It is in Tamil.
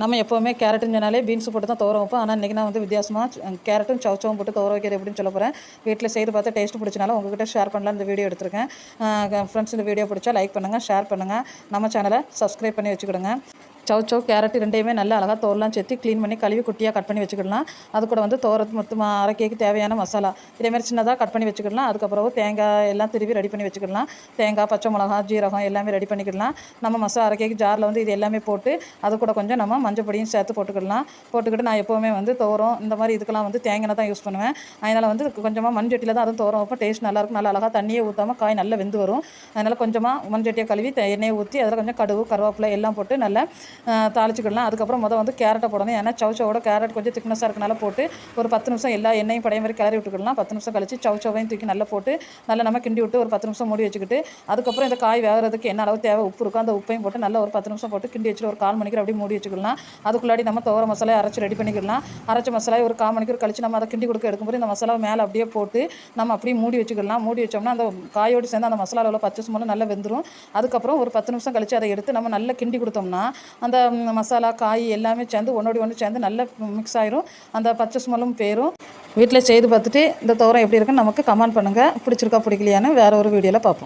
நம்ம எப்போவுமே கேரட்டுன்னு சொன்னாலே பீன்ஸ் போட்டு தான் துவர வைப்போம். ஆனால் இன்றைக்கி நான் வந்து வித்தியாசமாக கேரட்டும் சவுச்சவும் போட்டு துவர வைக்கிறது எப்படின்னு சொல்ல போகிறேன் வீட்டில் செய்து பார்த்து டேஸ்ட் பிடிச்சினாலும் உங்ககிட்ட ஷேர் பண்ணலாம். இந்த வீடியோ எடுத்திருக்கேன். ஃப்ரெண்ட்ஸ் இந்த வீடியோ பிடிச்சா லைக் பண்ணுங்கள் ஷேர் பண்ணுங்கள் நம்ம சேனலை சப்ஸ்கிரைப் பண்ணி வச்சுக்கிடுங்க. சவ் சவ் கேரட் ரெண்டையுமே நல்லா அழகாக தோல்லாம் சேர்த்து க்ளீன் பண்ணி கழுவி குட்டியாக கட் பண்ணி வச்சுக்கிடலாம். அது கூட வந்து தோரத்து மொத்தமாக அரைக்கேக்கு தேவையான மசாலா. இதேமாதிரி சின்னதாக கட் பண்ணி வச்சுக்கிடலாம். அதுக்கப்புறம் தேங்காய் எல்லாம் திருவி ரெடி பண்ணி வச்சுக்கிடலாம். தேங்காய் பச்சை மிளகா ஜீரகம் எல்லாமே ரெடி பண்ணிக்கிடலாம். நம்ம மசாலா அரைக்கேக்கு ஜாரில் வந்து இது எல்லாமே போட்டு அது கூட கொஞ்சம் நம்ம மஞ்சள் பொடியும் சேர்த்து போட்டுக்கிடலாம். போட்டுக்கிட்டு நான் எப்போவுமே வந்து தோரம் இந்த மாதிரி இதுக்கெல்லாம் வந்து தேங்காய் தான் யூஸ் பண்ணுவேன். அதனால் வந்து கொஞ்சமாக மண்சட்டியில் தான் அதுவும் தோரம் வைப்போம் டேஸ்ட் நல்லாயிருக்கும் நல்லா அழகாக தண்ணியே ஊற்றாமல் காய் நல்லா வெந்து வரும். அதனால் கொஞ்சமாக மண்சட்டியை கழுவி எண்ணெயை ஊற்றி அதில் கொஞ்சம் கடுகு கருவேப்பிலை எல்லாம் போட்டு நல்லா தாளிச்சிக்கிடலாம். அதுக்கப்புறம் முதல் வந்து கேரட்டை போடணும். ஏன்னா சவுச்சவோட கேரட் கொஞ்சம் திக்னஸாக இருக்கனால போட்டு ஒரு பத்து நிமிஷம் எல்லா எண்ணெயும் பழைய மாதிரி கிளறி விட்டுக்கலாம் பத்து நிமிஷம் கழிச்சு சவுச்சவையும் தூக்கி நல்லா போட்டு நல்லா நம்ம கிண்டி விட்டு ஒரு பத்து நிமிஷம் மூடி வச்சுக்கிட்டு அதுக்கப்புறம் இந்த காய் வேகிறதுக்கு என்ன அளவு தேவை உப்பு இருக்கோ அந்த உப்பையும் போட்டு நல்லா ஒரு பத்து நிமிஷம் போட்டு கிண்டி வச்சுட்டு ஒரு கால் மணிக்கு அப்படியே மூடி வச்சுக்கலாம் அதுக்குள்ளாடி நம்ம துவர மசாலாயை அரைச்சி ரெடி பண்ணிக்கலாம் அரைச்ச மசாலா ஒரு கால் மணிக்கூர் கழிச்சு நம்ம அதை கிண்டி கொடுக்க எடுக்கும்போது இந்த மசாலா மேலே அப்படியே போட்டு நம்ம அப்படியே மூடி வச்சுக்கலாம் மூடி வச்சோம்னா அந்த காயோடு சேர்ந்து அந்த மசாலாவில் உள்ள பச்சை சுமலும் நல்லா வெந்துடும் அதுக்கப்புறம் ஒரு பத்து நிமிஷம் கழிச்சு அதை எடுத்து நம்ம நல்லா கிண்டி கொடுத்தோம்னா அந்த மசாலா காய் எல்லாமே சேர்ந்து ஒன்றோடி ஒன்று சேர்ந்து நல்லா மிக்ஸ் ஆயிரும். அந்த பச்சை ஸ்மெல்லும் போயிடும் வீட்டில் செய்து பார்த்துட்டு இந்த தோரம் எப்படி இருக்குன்னு நமக்கு கமெண்ட் பண்ணுங்கள் பிடிச்சிருக்கா பிடிக்கலையான்னு வேறு ஒரு வீடியோவில் பார்ப்போம்.